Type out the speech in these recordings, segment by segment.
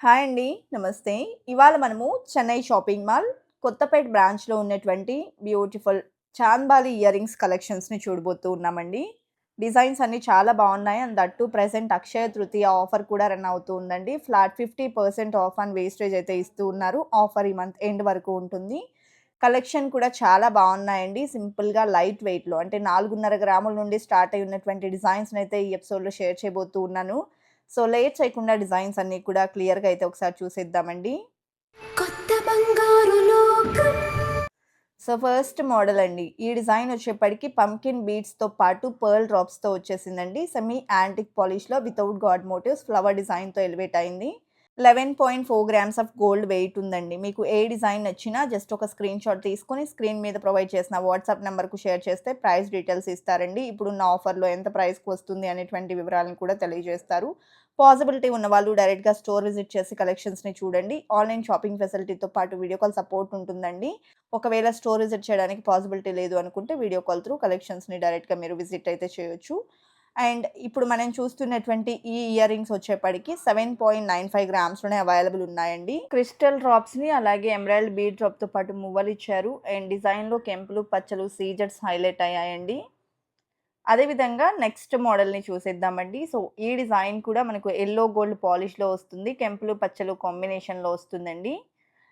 Hi అండి. నమస్తే. ఇవాళ మనము చెన్నై షాపింగ్ మాల్ కొత్తపేట బ్రాంచ్‌లో ఉన్నటువంటి బ్యూటిఫుల్ చాంద్బాలి ఇయర్ రింగ్స్ కలెక్షన్స్‌ని చూడబోతూ ఉన్నామండి. డిజైన్స్ అన్నీ చాలా బాగున్నాయి. And that present Akshaya Tritiya offer కూడా రన్ అవుతూ ఉందండి. ఫ్లాట్ 50% ఆఫ్ ఆన్ వేస్టేజ్ అయితే ఇస్తూ ఉన్నారు. ఆఫర్ ఈ మంత్ ఎండ్ వరకు ఉంటుంది. కలెక్షన్ కూడా చాలా బాగున్నాయండి. సింపుల్‌గా లైట్ వెయిట్‌లో అంటే 4.5 గ్రాముల నుండి స్టార్ట్ అయి ఉన్నటువంటి డిజైన్స్‌నైతే ఈ ఎపిసోడ్‌లో షేర్ చేయబోతూ ఉన్నాను. సో లేట్ చేయకుండా డిజైన్స్ అన్నీ కూడా క్లియర్‌గా అయితే ఒకసారి చూసేద్దామండి. కొత్త బంగారు లోకం సో ఫస్ట్ మోడల్ అండి. ఈ డిజైన్ వచ్చేప్పటికి పంకిన్ బీడ్స్‌తో పాటు పర్ల్ డ్రాప్స్‌తో వచ్చేసిందండి. సెమీ యాంటిక్ పాలిష్‌లో వితౌట్ గాడ్ మోటివ్స్ ఫ్లవర్ డిజైన్‌తో ఎలివేట్ అయింది. 11.4 గ్రామ్స్ ఆఫ్ గోల్డ్ వెయిట్ ఉందండి. మీకు ఏ డిజైన్ నచ్చినా జస్ట్ ఒక స్క్రీన్ షాట్ తీసుకొని స్క్రీన్ మీద ప్రొవైడ్ చేసిన వాట్సాప్ నెంబర్‌కు షేర్ చేస్తే ప్రైస్ డీటెయిల్స్ ఇస్తారండి. ఇప్పుడున్న ఆఫర్‌లో ఎంత ప్రైస్‌కి వస్తుంది అనేటువంటి వివరాలను కూడా తెలియజేస్తారు. పాసిబిలిటీ ఉన్న వాళ్ళు డైరెక్ట్‌గా స్టోర్ విజిట్ చేసి కలెక్షన్స్‌ని చూడండి. ఆన్‌లైన్ షాపింగ్ ఫెసిలిటీతో పాటు వీడియో కాల్ సపోర్ట్ ఉంటుందండి. ఒకవేళ స్టోర్ విజిట్ చేయడానికి పాసిబిలిటీ లేదు అనుకుంటే వీడియో కాల్ త్రూ కలెక్షన్స్‌ని డైరెక్ట్‌గా మీరు విజిట్ అయితే చేయొచ్చు. అండ్ ఇప్పుడు మనం చూస్తున్నటువంటి ఈ ఇయర్ రింగ్స్ వచ్చేప్పటికి 7.95 గ్రామ్స్‌లోనే అవైలబుల్ ఉన్నాయండి. క్రిస్టల్ డ్రాప్స్‌ని అలాగే ఎమరాల్డ్ బీడ్ డ్రాప్‌తో పాటు మువ్వలు ఇచ్చారు. అండ్ డిజైన్‌లో కెంపులు, పచ్చలు, సీజర్స్ హైలైట్ అయ్యాయండి. అదేవిధంగా నెక్స్ట్ మోడల్‌ని చూసేద్దామండి. సో ఈ డిజైన్ కూడా మనకు ఎల్లో గోల్డ్ పాలిష్‌లో వస్తుంది. కెంపులు, పచ్చలు కాంబినేషన్‌లో వస్తుందండి.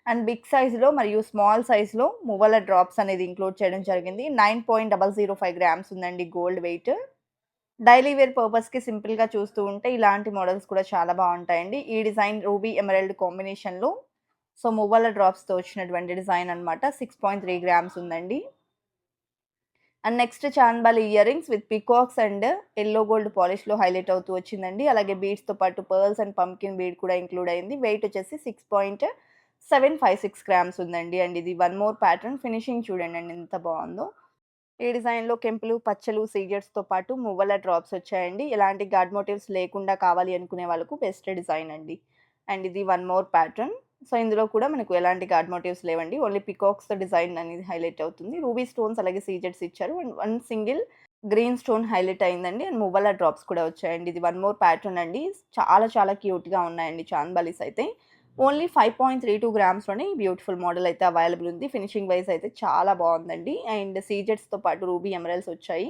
అండ్ బిగ్ సైజ్‌లో మరియు స్మాల్ సైజ్‌లో మువ్వల డ్రాప్స్ అనేది ఇంక్లూడ్ చేయడం జరిగింది. 9.005 గ్రామ్స్ ఉందండి గోల్డ్ వెయిట్. డైలీ వేర్ పర్పస్‌కి సింపుల్‌గా చూస్తూ ఉంటే ఇలాంటి మోడల్స్ కూడా చాలా బాగుంటాయండి. ఈ డిజైన్ రూబీ ఎమరల్డ్ కాంబినేషన్‌లో సో మువ్వల డ్రాప్స్‌తో వచ్చినటువంటి డిజైన్ అనమాట. 6.3 గ్రామ్స్ ఉందండి. And next చాన్బాల్ earrings with peacocks and yellow gold పాలిష్‌లో highlight అవుతూ వచ్చిందండి. అలాగే బీడ్స్‌తో పాటు పర్ల్స్ అండ్ పంకిన్ బీడ్ కూడా ఇంక్లూడ్ అయింది. వెయిట్ వచ్చేసి 6.756 గ్రామ్స్ ఉందండి. అండ్ ఇది వన్ మోర్ ప్యాటర్న్ ఫినిషింగ్ చూడండి ఎంత బాగుందో. ఈ డిజైన్‌లో కెంపులు, పచ్చలు, సీజర్స్‌తో పాటు మువ్వల డ్రాప్స్ వచ్చాయండి. ఎలాంటి గాడ్ మోటివ్స్ లేకుండా కావాలి అనుకునే వాళ్ళకు బెస్ట్ డిజైన్ అండి. అండ్ ఇది వన్ మోర్ ప్యాటర్న్. సో ఇందులో కూడా మనకు ఎలాంటి గాడ్ మోటివ్స్ లేవండి. ఓన్లీ పికాక్స్ డిజైన్ అనేది హైలైట్ అవుతుంది. రూబీ స్టోన్స్ అలాగే సీజర్స్ ఇచ్చారు. And one single green stone highlight అయిందండి. అండ్ మువ్వల డ్రాప్స్ కూడా వచ్చాయండి. ఇది వన్ మోర్ ప్యాటర్న్ అండి. చాలా చాలా క్యూట్‌గా ఉన్నాయండి చాంద్బాలీస్ అయితే. ఓన్లీ 5.32 గ్రామ్స్‌లోనే బ్యూటిఫుల్ మోడల్ అయితే అవైలబుల్ ఉంది. ఫినిషింగ్ వైస్ అయితే చాలా బాగుందండి. అండ్ సీజెట్స్తో పాటు రూబీ ఎమరల్స్ వచ్చాయి.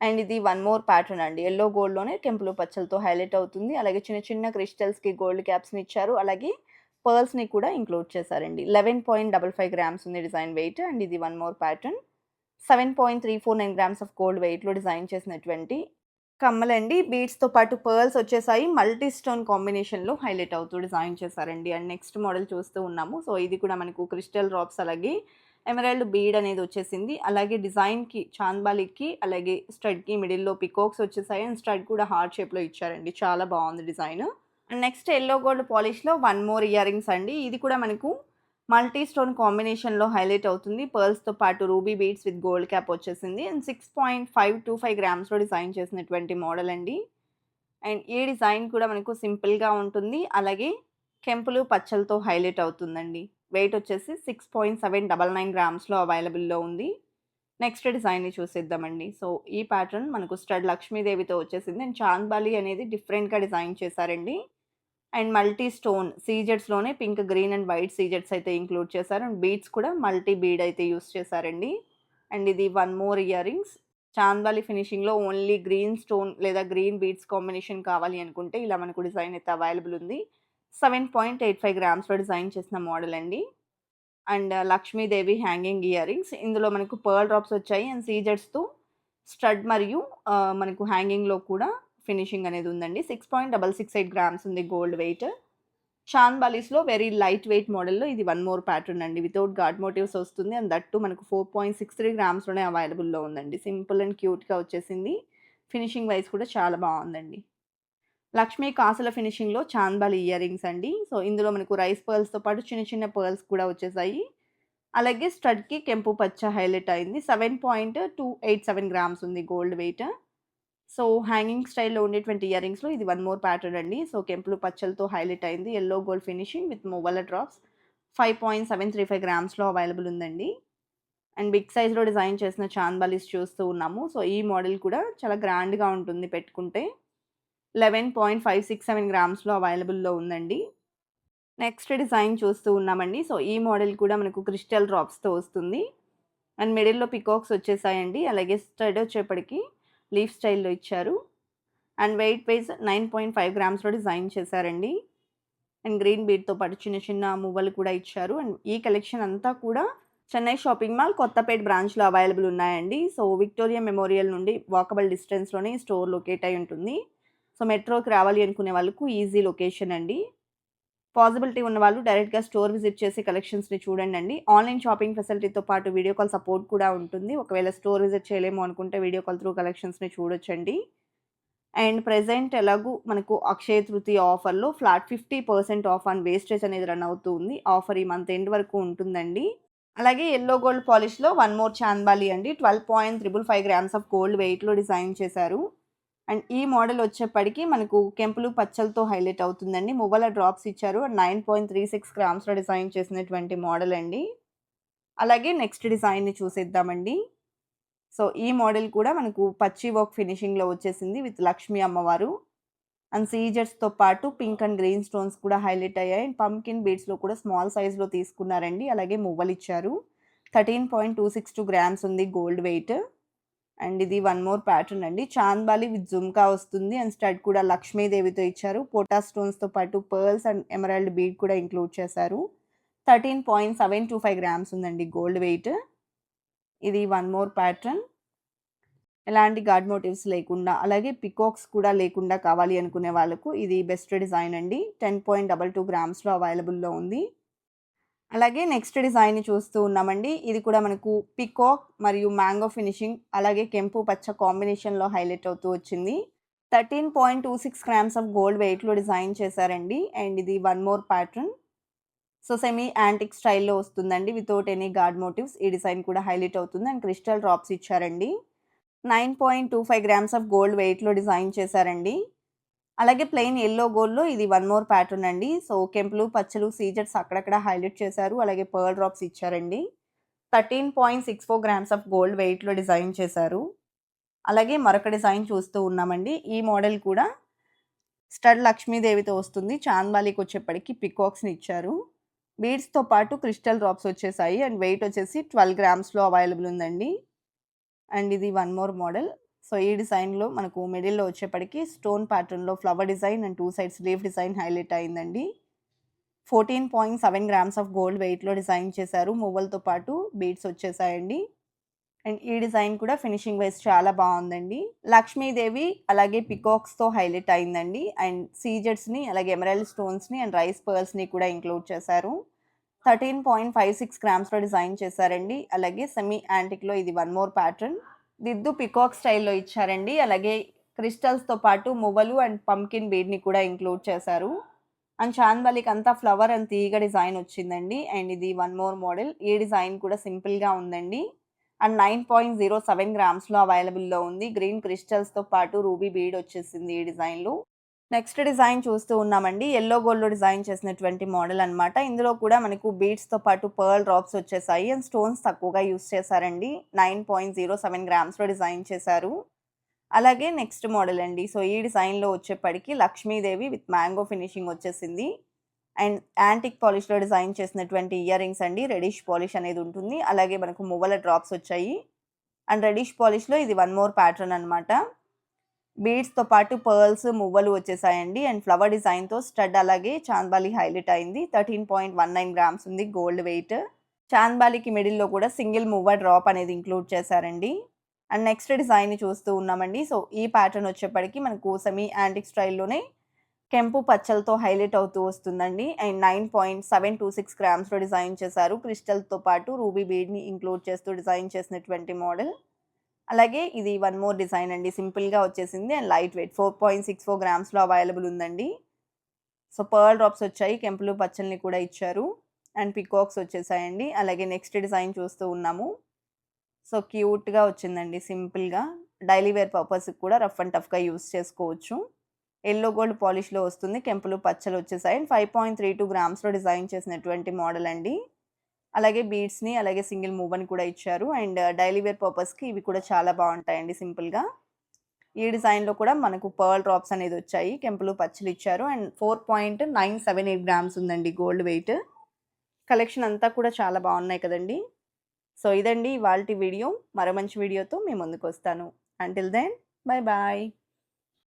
అండ్ ఇది వన్ మోర్ ప్యాటర్న్ అండి. ఎల్లో గోల్డ్‌లోనే కెంపులు, పచ్చలతో హైలైట్ అవుతుంది. అలాగే చిన్న చిన్న క్రిస్టల్స్‌కి గోల్డ్ క్యాప్స్‌ని ఇచ్చారు. అలాగే పర్ల్స్‌ని కూడా ఇంక్లూడ్ చేశారండి. 11.55 గ్రామ్స్ ఉంది డిజైన్ వెయిట్. అండ్ ఇది one more pattern. 7.349 grams of gold వెయిట్‌లో డిజైన్ చేసినటువంటి కమ్మలండి. బీడ్స్‌తో పాటు పర్ల్స్ వచ్చేసాయి. మల్టీ స్టోన్ కాంబినేషన్‌లో హైలైట్ అవుతూ డిజైన్ చేశారండి. అండ్ నెక్స్ట్ మోడల్ చూస్తూ ఉన్నాము. సో ఇది కూడా మనకు క్రిస్టల్ డ్రాప్స్ అలాగే ఎమరాల్డ్ బీడ్ అనేది వచ్చేసింది. అలాగే డిజైన్‌కి చాంద్బాలికి అలాగే స్టడ్‌కి మిడిల్‌లో పికాక్స్ వచ్చేసాయి. అండ్ స్టడ్ కూడా హార్ట్ షేప్‌లో ఇచ్చారండి. చాలా బాగుంది design. And next yellow gold పాలిష్‌లో one more ear rings అండి. ఇది కూడా మనకు మల్టీ స్టోన్ కాంబినేషన్‌లో హైలైట్ అవుతుంది. పర్ల్స్‌తో పాటు ruby beads with gold cap వచ్చేసింది. అండ్ 6.525 గ్రామ్స్‌లో డిజైన్ చేసినటువంటి మోడల్ అండి. అండ్ ఈ డిజైన్ కూడా మనకు సింపుల్‌గా ఉంటుంది. అలాగే కెంపులు, పచ్చలతో హైలైట్ అవుతుందండి. వెయిట్ వచ్చేసి 6.799 గ్రామ్స్‌లో అవైలబుల్‌లో ఉంది. నెక్స్ట్ డిజైన్‌ని చూసేద్దామండి. సో ఈ ప్యాటర్న్ మనకు స్టడ్ లక్ష్మీదేవితో వచ్చేసింది. అండ్ చాంద్బాలి అనేది డిఫరెంట్‌గా డిజైన్ చేశారండి. అండ్ మల్టీ స్టోన్ సీజెట్స్లోనే పింక్, గ్రీన్ అండ్ వైట్ సీజెట్స్ అయితే ఇంక్లూడ్ చేశారు. అండ్ బీడ్స్ కూడా మల్టీ బీడ్ అయితే యూస్ చేశారండి. అండ్ ఇది వన్ మోర్ ఇయర్ రింగ్స్. చాందాలి ఫినిషింగ్‌లో ఓన్లీ గ్రీన్ స్టోన్ లేదా గ్రీన్ బీడ్స్ కాంబినేషన్ కావాలి అనుకుంటే ఇలా మనకు డిజైన్ అయితే అవైలబుల్ ఉంది. 7.85 గ్రామ్స్‌లో డిజైన్ చేసిన మోడల్ అండి. And Lakshmidevi hanging earrings. ఇందులో మనకు పర్ల్ డ్రాప్స్ వచ్చాయి. అండ్ సీజెట్స్తో స్టడ్ మరియు మనకు హ్యాంగింగ్‌లో కూడా ఫినిషింగ్ అనేది ఉందండి. 6.668 గ్రామ్స్ ఉంది గోల్డ్ వెయిట్. చాంద్బాలీస్‌లో వెరీ లైట్ వెయిట్ మోడల్‌లో ఇది వన్ మోర్ ప్యాటర్న్ అండి. వితౌట్ గాడ్ మోటివ్స్ వస్తుంది. అండ్ దట్టు మనకు ఫోర్ పాయింట్ సిక్స్ త్రీ గ్రామ్స్‌లోనే అవైలబుల్‌లో ఉందండి. సింపుల్ అండ్ క్యూట్‌గా వచ్చేసింది. ఫినిషింగ్ వైస్ కూడా చాలా బాగుందండి. లక్ష్మీ కాసుల ఫినిషింగ్‌లో చాంద్బాలి ఇయర్ రింగ్స్ అండి. సో ఇందులో మనకు రైస్ పర్ల్స్‌తో పాటు చిన్న చిన్న పర్ల్స్ కూడా వచ్చేసాయి. అలాగే స్టడ్‌కి కెంపు పచ్చ హైలైట్ అయింది. 7.287 గ్రామ్స్ ఉంది గోల్డ్ వెయిట్. సో హ్యాంగింగ్ స్టైల్‌లో ఉండేటువంటి ఇయర్ రింగ్స్‌లో ఇది వన్ మోర్ ప్యాటర్న్ అండి. సో కెంపులు, పచ్చలతో హైలైట్ అయింది. Yellow gold finishing with mobile drops 5.735 గ్రామ్స్‌లో అవైలబుల్ ఉందండి. అండ్ బిగ్ సైజ్‌లో డిజైన్ చేసిన చాంద్బాలీస్ చూస్తూ ఉన్నాము. సో ఈ మోడల్ కూడా చాలా గ్రాండ్‌గా ఉంటుంది పెట్టుకుంటే. 11.567 గ్రామ్స్‌లో అవైలబుల్‌లో ఉందండి. నెక్స్ట్ డిజైన్ చూస్తూ ఉన్నామండి. సో, ఈ మోడల్ కూడా మనకు క్రిస్టల్ డ్రాప్స్‌తో వస్తుంది. అండ్ మిడిల్‌లో పికాక్స్ వచ్చేసాయండి. అలాగే స్టడ్ వచ్చేప్పటికి లీఫ్ స్టైల్‌లో ఇచ్చారు. And weight wise nine point five గ్రామ్స్‌లో design చేశారండి. అండ్ గ్రీన్ బీడ్‌తో పాటు చిన్న చిన్న మువ్వలు కూడా ఇచ్చారు. అండ్ ఈ కలెక్షన్ అంతా కూడా చెన్నై షాపింగ్ మాల్ కొత్తపేట్ బ్రాంచ్‌లో అవైలబుల్ ఉన్నాయండి. సో, విక్టోరియా మెమోరియల్ నుండి వాకబుల్ డిస్టెన్స్‌లోనే స్టోర్ లొకేట్ అయి ఉంటుంది. సో, మెట్రోకి రావాలి అనుకునే వాళ్ళకు ఈజీ లొకేషన్ అండి. పాసిబిలిటీ ఉన్నవాళ్ళు డైరెక్ట్‌గా స్టోర్ విజిట్ చేసి కలెక్షన్స్‌ని చూడండండి. ఆన్‌లైన్ షాపింగ్ ఫెసిలిటీతో పాటు వీడియో కాల్ సపోర్ట్ కూడా ఉంటుంది. ఒకవేళ స్టోర్ విజిట్ చేయలేము అనుకుంటే వీడియో కాల్ త్రూ కలెక్షన్స్‌ని చూడొచ్చండి. అండ్ ప్రజెంట్ ఎలాగూ మనకు అక్షయ తృతీయ ఆఫర్‌లో ఫ్లాట్ 50% ఆఫ్ ఆన్ వేస్టేజ్ అనేది రన్ అవుతూ ఉంది. ఆఫర్ ఈ మంత్ ఎండ్ వరకు ఉంటుందండి. అలాగే ఎల్లో గోల్డ్ పాలిష్‌లో వన్ మోర్ చాంద్బాలి అండి 12.555 గ్రామ్స్ ఆఫ్ గోల్డ్ వెయిట్‌లో డిజైన్ చేశారు. అండ్ ఈ మోడల్ వచ్చేప్పటికి మనకు కెంపులు పచ్చలతో హైలైట్ అవుతుందండి. మొబైల్ డ్రాప్స్ ఇచ్చారు. అండ్ 9.36 గ్రామ్స్‌లో డిజైన్ చేసినటువంటి మోడల్ అండి. అలాగే నెక్స్ట్ డిజైన్‌ని చూసేద్దామండి. సో, ఈ మోడల్ కూడా మనకు పచ్చి వర్క్ ఫినిషింగ్‌లో వచ్చేసింది విత్ లక్ష్మీ అమ్మవారు. అండ్ సీజర్స్‌తో పాటు పింక్ అండ్ గ్రీన్ స్టోన్స్ కూడా హైలైట్ అయ్యాయి. అండ్ పంకిన్ బీడ్స్‌లో కూడా స్మాల్ సైజ్‌లో తీసుకున్నారండి. అలాగే మొబైల్ ఇచ్చారు thirteen point two six two grams ఉంది గోల్డ్ వెయిట్. అండ్ ఇది వన్ మోర్ ప్యాటర్న్ అండి. చాంద్బాలి విత్ జుమ్కా వస్తుంది. అండ్ స్టడ్ కూడా లక్ష్మీదేవితో ఇచ్చారు. పోటా స్టోన్స్‌తో పాటు పర్ల్స్ అండ్ ఎమరాల్డ్ బీడ్ కూడా ఇంక్లూడ్ చేశారు. 13.725 గ్రామ్స్ ఉందండి గోల్డ్ వెయిట్. ఇది వన్ మోర్ ప్యాటర్న్. ఎలాంటి గాడ్ మోటివ్స్ లేకుండా అలాగే పికాక్స్ కూడా లేకుండా కావాలి అనుకునే వాళ్ళకు ఇది బెస్ట్ డిజైన్ అండి. 10.22 గ్రామ్స్‌లో అవైలబుల్‌లో ఉంది. అలాగే నెక్స్ట్ డిజైన్‌ని చూస్తూ ఉన్నామండి. ఇది కూడా మనకు పికాక్ మరియు మ్యాంగో ఫినిషింగ్ అలాగే కెంపు పచ్చ కాంబినేషన్‌లో హైలైట్ అవుతూ వచ్చింది. 13.26 గ్రామ్స్ ఆఫ్ గోల్డ్ వెయిట్‌లో డిజైన్ చేశారండి. అండ్ ఇది one more pattern. So, semi antique స్టైల్‌లో వస్తుందండి. వితౌట్ ఎనీ గాడ్ మోటివ్స్ ఈ డిజైన్ కూడా హైలైట్ అవుతుంది. అండ్ క్రిస్టల్ డ్రాప్స్ ఇచ్చారండి. 9.25 గ్రామ్స్ ఆఫ్ గోల్డ్ వెయిట్‌లో డిజైన్ చేశారండి. అలాగే ప్లెయిన్ ఎల్లో గోల్డ్‌లో ఇది వన్ మోర్ ప్యాటర్న్ అండి. సో, కెంపులు, పచ్చలు, సీజర్స్ అక్కడక్కడ హైలైట్ చేశారు. అలాగే పర్ల్ డ్రాప్స్ ఇచ్చారండి. 13.64 గ్రామ్స్ ఆఫ్ గోల్డ్ వెయిట్‌లో డిజైన్ చేశారు. అలాగే మరొక డిజైన్ చూస్తూ ఉన్నామండి. ఈ మోడల్ కూడా స్టడ్ లక్ష్మీదేవితో వస్తుంది. చాంద్బాలికి వచ్చేప్పటికి పికాక్స్‌ని ఇచ్చారు. బీడ్స్‌తో పాటు క్రిస్టల్ డ్రాప్స్ వచ్చేసాయి. అండ్ వెయిట్ వచ్చేసి 12 గ్రామ్స్‌లో అవైలబుల్ ఉందండి. అండ్ ఇది వన్ మోర్ మోడల్. సో, ఈ డిజైన్‌లో మనకు మిడిల్‌లో వచ్చేప్పటికి స్టోన్ ప్యాటర్న్‌లో flower design and two sides leaf design highlight అయిందండి. 14.7 గ్రామ్స్ ఆఫ్ గోల్డ్ వెయిట్‌లో డిజైన్ చేశారు. మువ్వలతో పాటు బీడ్స్ వచ్చేసాయండి. అండ్ ఈ డిజైన్ కూడా ఫినిషింగ్ వైస్ చాలా బాగుందండి లక్ష్మీదేవి అలాగే పికాక్స్‌తో హైలైట్ అయిందండి. అండ్ సీజర్స్‌ని అలాగే ఎమరాల్డ్ స్టోన్స్‌ని అండ్ రైస్ పర్ల్స్‌ని కూడా ఇంక్లూడ్ చేశారు. 13.56 గ్రామ్స్‌లో డిజైన్ చేశారండి. అలాగే సెమీ యాంటిక్‌లో ఇది వన్ మోర్ ప్యాటర్న్. దిద్దు పికాక్ స్టైల్‌లో ఇచ్చారండి. అలాగే క్రిస్టల్స్‌తో పాటు మువ్వలు అండ్ పంకిన్ బీడ్‌ని కూడా ఇంక్లూడ్ చేశారు. అండ్ చాంద్బాలికి అంతా ఫ్లవర్ అండ్ తీగ డిజైన్ వచ్చిందండి. అండ్ ఇది వన్ మోర్ మోడల్. ఈ డిజైన్ కూడా సింపుల్‌గా ఉందండి. అండ్ 9.07 గ్రామ్స్‌లో అవైలబుల్‌లో ఉంది. గ్రీన్ క్రిస్టల్స్‌తో పాటు రూబీ బీడ్ వచ్చేసింది ఈ డిజైన్‌లో. నెక్స్ట్ డిజైన్ చూస్తూ ఉన్నామండి. ఎల్లో గోల్డ్‌లో డిజైన్ చేసినటువంటి మోడల్ అనమాట ఇందులో కూడా మనకు బీడ్స్‌తో పాటు పర్ల్ డ్రాప్స్ వచ్చేసాయి. అండ్ స్టోన్స్ తక్కువగా యూజ్ చేశారండి. 9.07 గ్రామ్స్‌లో డిజైన్ చేశారు. అలాగే నెక్స్ట్ మోడల్ అండి. సో, ఈ డిజైన్‌లో వచ్చేప్పటికి లక్ష్మీదేవి విత్ మ్యాంగో ఫినిషింగ్ వచ్చేసింది. అండ్ యాంటిక్ పాలిష్‌లో డిజైన్ చేసినటువంటి ఇయర్ రింగ్స్ అండి. రెడిష్ పాలిష్ అనేది ఉంటుంది. అలాగే మనకు మువ్వల డ్రాప్స్ వచ్చాయి. అండ్ రెడిష్ పాలిష్‌లో ఇది వన్ మోర్ ప్యాటర్న్ అనమాట బీడ్స్‌తో పాటు పర్ల్స్, మువ్వలు వచ్చేసాయండి. అండ్ ఫ్లవర్ డిజైన్‌తో స్టడ్ అలాగే చాంద్బాలి హైలైట్ అయింది. 13.19 గ్రామ్స్ ఉంది గోల్డ్ వెయిట్. చాంద్బాలికి మిడిల్‌లో కూడా సింగిల్ మువ్వ డ్రాప్ అనేది ఇంక్లూడ్ చేశారండి. అండ్ నెక్స్ట్ డిజైన్‌ని చూస్తూ ఉన్నామండి. సో, ఈ ప్యాటర్న్ వచ్చేప్పటికి మనకు సెమీ యాంటిక్ స్టైల్‌లోనే కెంపు పచ్చలతో హైలైట్ అవుతూ వస్తుందండి. అండ్ 9.726 గ్రామ్స్‌లో డిజైన్ చేశారు. క్రిస్టల్‌తో పాటు రూబీ బీడ్‌ని ఇంక్లూడ్ చేస్తూ డిజైన్ చేసినటువంటి మోడల్. అలాగే ఇది వన్ మోర్ డిజైన్ అండి. సింపుల్‌గా వచ్చేసింది. అండ్ లైట్ వెయిట్ 4.64 గ్రామ్స్‌లో అవైలబుల్ ఉందండి. సో, పర్ల్ డ్రాప్స్ వచ్చాయి. కెంపులు, పచ్చల్ని కూడా ఇచ్చారు. అండ్ పికాక్స్ వచ్చేసాయండి. అలాగే నెక్స్ట్ డిజైన్ చూస్తూ ఉన్నాము. సో, క్యూట్‌గా వచ్చిందండి సింపుల్‌గా. డైలీ వేర్ పర్పస్‌కి కూడా రఫ్ అండ్ టఫ్‌గా యూజ్ చేసుకోవచ్చు. ఎల్లో గోల్డ్ పాలిష్‌లో వస్తుంది. కెంపులు, పచ్చలు వచ్చేసాయి. అండ్ 5.32 గ్రామ్స్‌లో డిజైన్ చేసినటువంటి మోడల్ అండి. అలాగే బీడ్స్‌ని అలాగే సింగిల్ మూవ్ అని కూడా ఇచ్చారు. అండ్ డైలీ వేర్ పర్పస్‌కి ఇవి కూడా చాలా బాగుంటాయండి సింపుల్‌గా. ఈ డిజైన్‌లో కూడా మనకు పర్ల్ డ్రాప్స్ అనేది వచ్చాయి. కెంపులు పచ్చలు ఇచ్చారు. అండ్ 4.978 గ్రామ్స్ ఉందండి గోల్డ్ వెయిట్. కలెక్షన్ అంతా కూడా చాలా బాగున్నాయి కదండీ! సో, ఇదండి ఇవాళ వీడియో. మరో మంచి వీడియోతో మీ ముందుకొస్తాను. Until then bye bye.